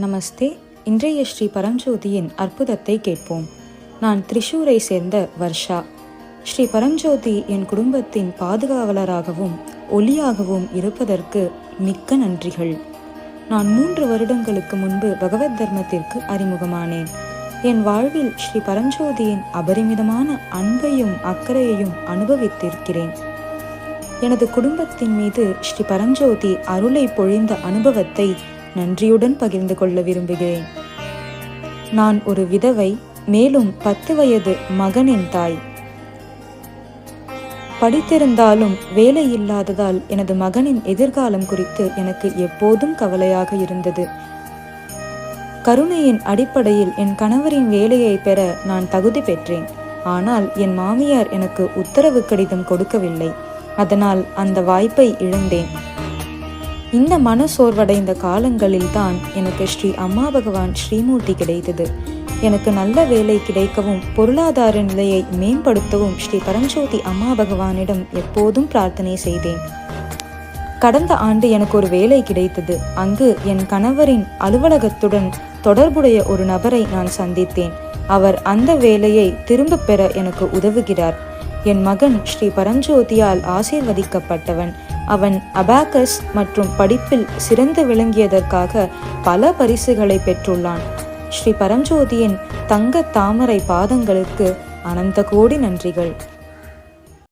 நமஸ்தே. இன்றைய ஸ்ரீ பரஞ்சோதியின் அற்புதத்தை கேட்போம். நான் திரிஷூரை சேர்ந்த வர்ஷா. ஸ்ரீ பரஞ்சோதி என் குடும்பத்தின் பாதுகாவலராகவும் ஒளியாகவும் இருப்பதற்கு மிக்க நன்றிகள். நான் மூன்று வருடங்களுக்கு முன்பு பகவத் தர்மத்திற்கு அறிமுகமானேன். என் வாழ்வில் ஸ்ரீ பரஞ்சோதியின் அபரிமிதமான அன்பையும் அக்கறையையும் அனுபவித்திருக்கிறேன். எனது குடும்பத்தின் மீது ஸ்ரீ பரஞ்சோதி அருளை பொழிந்த அனுபவத்தை நன்றியுடன் பகிர்ந்து கொள்ள விரும்புகிறேன். நான் ஒரு விதவை மேலும் பத்து வயது மகனின் தாய். படித்திருந்தாலும் வேலை இல்லாததால் எனது மகனின் எதிர்காலம் குறித்து எனக்கு எப்போதும் கவலையாக இருந்தது. கருணையின் அடிப்படையில் என் கணவரின் வேலையை பெற நான் தகுதி பெற்றேன். ஆனால் என் மாமியார் எனக்கு உத்தரவு கடிதம் கொடுக்கவில்லை. அதனால் அந்த வாய்ப்பை இழந்தேன். இந்த மன சோர்வடைந்த காலங்களில்தான் எனக்கு ஸ்ரீ அம்மா பகவான் ஸ்ரீமூர்த்தி கிடைத்தது. எனக்கு நல்ல வேலை கிடைக்கவும் பொருளாதார நிலையை மேம்படுத்தவும் ஸ்ரீ பரஞ்சோதி அம்மா பகவானிடம் எப்போதும் பிரார்த்தனை செய்தேன். கடந்த ஆண்டு எனக்கு ஒரு வேலை கிடைத்தது. அங்கு என் கணவரின் அலுவலகத்துடன் தொடர்புடைய ஒரு நபரை நான் சந்தித்தேன். அவர் அந்த வேலையை திரும்பப் பெற எனக்கு உதவுகிறார். என் மகன் ஸ்ரீ பரஞ்சோதியால் ஆசீர்வதிக்கப்பட்டவன். அவன் அபாகஸ் மற்றும் படிப்பில் சிறந்து விளங்கியதற்காக பல பரிசுகளை பெற்றுள்ளான். ஸ்ரீ பரஞ்சோதியின் தங்க தாமரை பாதங்களுக்கு அனந்த கோடி நன்றிகள்.